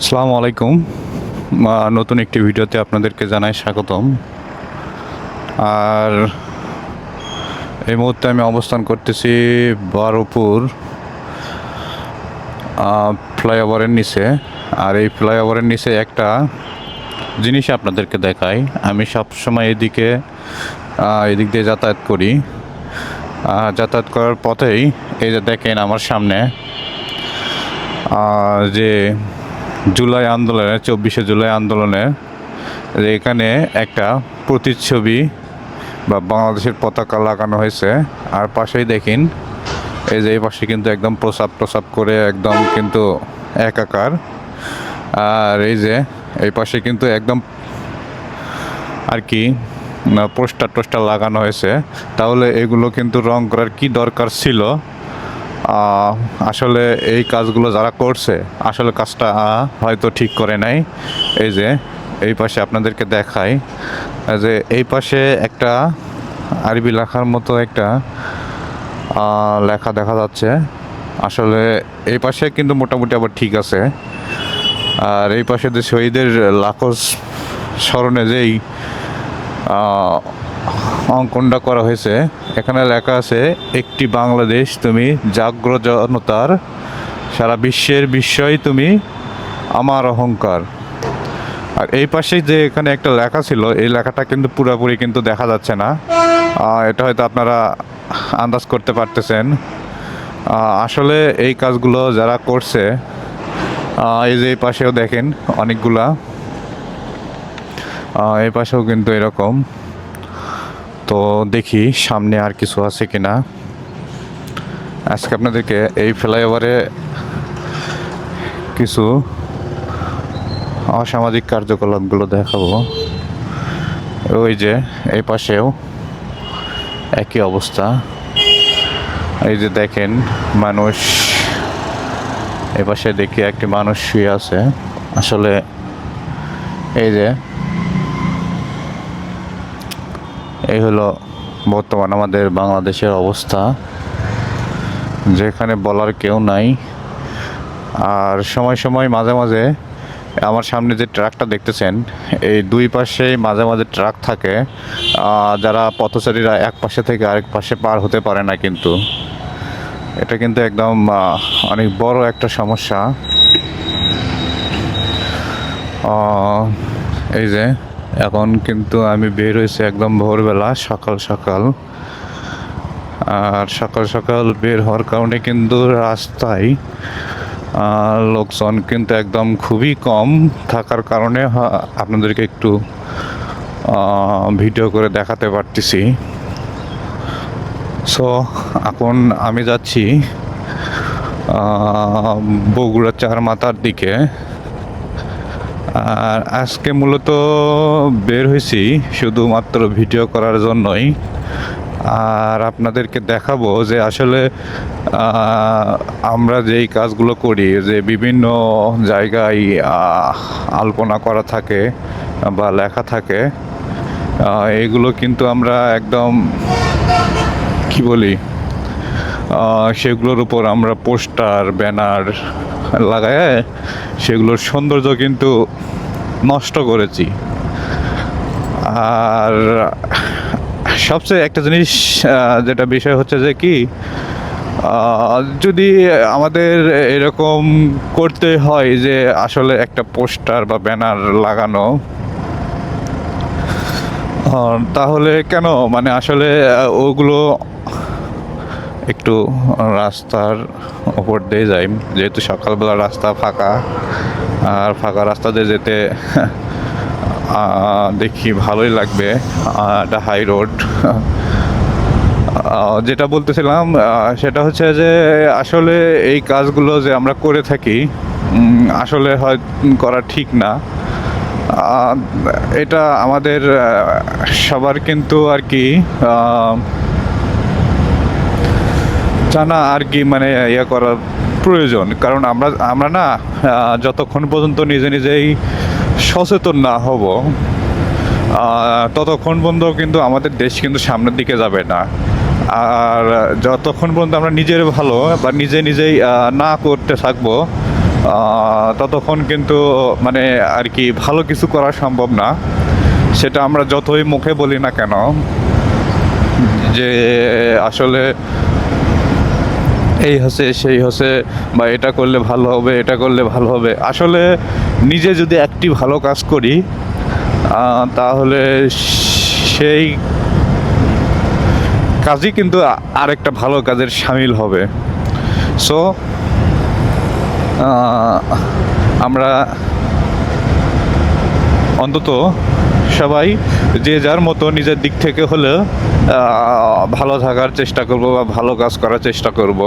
আসসালামু আলাইকুম। নতুন একটি ভিডিওতে আপনাদেরকে জানাই স্বাগতম। আর এই মুহূর্তে আমি অবস্থান করতেছি বারোপুর ফ্লাইওভারের নিচে। আর এই ফ্লাইওভারের নিচে একটা জিনিস আপনাদেরকে দেখাই। আমি সবসময় এদিকে এদিক দিয়ে যাতায়াত করি। যাতায়াত করার পথেই এই যে দেখেন আমার সামনে যে জুলাই আন্দোলনে, চব্বিশে জুলাই আন্দোলনে এখানে একটা প্রতিচ্ছবি বা বাংলাদেশের পতাকা লাগানো হয়েছে। আর পাশেই দেখিন, এই যে এই পাশে কিন্তু একদম প্রসাব প্রসাব করে একদম কিন্তু একাকার। আর এই যে এই পাশে কিন্তু একদম আর কি পোস্টার টোস্টার লাগানো হয়েছে। তাহলে এগুলো কিন্তু রং করার কি দরকার ছিল? আসলে এই কাজগুলো যারা করছে, আসলে কাজটা হয়তো ঠিক করে নাই। এই যে, এই পাশে আপনাদেরকে দেখাই, যে এই পাশে একটা আরবি লেখার মতো একটা লেখা দেখা যাচ্ছে। আসলে এই পাশে কিন্তু মোটামুটি আবার ঠিক আছে। আর এই পাশে যে শহীদের লাখোস স্মরণে যেই অঙ্কনটা করা হয়েছে। এখানে লেখা আছে, একটি বাংলাদেশ তুমি জাগ্রত জনতার সারা বিশ্বের বিস্ময় তুমি আমার অহংকার। আর এই পাশে যে এখানে একটা লেখা ছিল, এই লেখাটা কিন্তু পুরোপুরি কিন্তু দেখা যাচ্ছে না। এটা হয়তো আপনারা আন্দাজ করতে পারতেছেন। আসলে এই কাজগুলো যারা করছে এই যে এই পাশেও দেখেন অনেকগুলা। এই পাশেও কিন্তু এরকম। তো দেখি সামনে আর কিছু আছে কি না আজকে আপনাদেরকে এই ফ্লাইওভারে কিছু অসামাজিক কার্যকলাপগুলো দেখাবো। ওই যে এই পাশেও একই অবস্থা। এই যে দেখেন মানুষ এই পাশে দেখি একটি মানুষ শুয়ে আছে। আসলে এই যে এই হলো বর্তমান আমাদের বাংলাদেশের অবস্থা। যেখানে বলার কেউ নাই। আর সময় সময় মাঝে মাঝে আমার সামনে যে ট্রাকটা দেখতেছেন, এই দুই পাশে মাঝে মাঝে ট্রাক থাকে। যারা পথচারীরা এক পাশে থেকে আরেক পাশে পার হতে পারে না কিন্তু। এটা কিন্তু একদম অনেক বড় একটা সমস্যা। এই যে এখন কিন্তু আমি বের হয়েছি একদম ভোরবেলা, সকাল সকাল। আর সকাল সকাল বের হওয়ার কারণে কিন্তু রাস্তায় লোকজন কিন্তু একদম খুবই কম। থাকার কারণে আপনাদেরকে একটু ভিডিও করে দেখাতে পারতেছি। সো এখন আমি যাচ্ছি বগুড়া চার মাথার দিকে। আর আজকে মূলত বের হয়েছি শুধুমাত্র ভিডিও করার জন্যই। আর আপনাদেরকে দেখাবো যে আসলে আমরা যেই কাজগুলো করি, যে বিভিন্ন জায়গায় আলপনা করা থাকে বা লেখা থাকে এগুলো কিন্তু আমরা একদম, কি বলি সেগুলোর উপর আমরা পোস্টার, ব্যানার লাগায়, সেগুলোর সৌন্দর্য কিন্তু নষ্ট করেছি। আর সবচেয়ে একটা জিনিস যেটা বিষয় হচ্ছে যে কি যদি আমাদের এরকম করতে হয় যে আসলে একটা পোস্টার বা ব্যানার লাগানো তাহলে কেন? মানে আসলে ওগুলো একটু রাস্তার ওপর দিয়ে যাই। যেহেতু সকালবেলা রাস্তা ফাঁকা, আর ফাঁকা রাস্তা দিয়ে যেতে দেখি ভালোই লাগবে এটা হাই রোড যেটা বলতেছিলাম সেটা হচ্ছে যে আসলে এই কাজগুলো যে আমরা করে থাকি আসলে হয়, করা ঠিক না। এটা আমাদের সবার কিন্তু আর কি জানা আর কি মানে ইয়ে করার প্রয়োজন। কারণ আমরা আমরা না যতক্ষণ পর্যন্ত নিজে নিজেই সচেতন না হব ততক্ষণ পর্যন্ত কিন্তু আমাদের দেশ কিন্তু সামনের দিকে যাবে না। আর যতক্ষণ পর্যন্ত আমরা নিজের ভালো বা নিজে নিজেই না করতে থাকব ততক্ষণ কিন্তু মানে আর কি ভালো কিছু করা সম্ভব না। সেটা আমরা যতই মুখে বলি না কেন, যে আসলে এই হচ্ছে, সেই হচ্ছে, বা এটা করলে ভালো হবে, এটা করলে ভালো হবে। আসলে নিজে যদি একটি ভালো কাজ করি তাহলে সেই কাজই কিন্তু আরেকটা ভালো কাজের সামিল হবে। সো আমরা অন্তত সবাই যে যার মতো নিজের দিক থেকে হলে ভালো থাকার চেষ্টা করব বা ভালো কাজ করার চেষ্টা করব।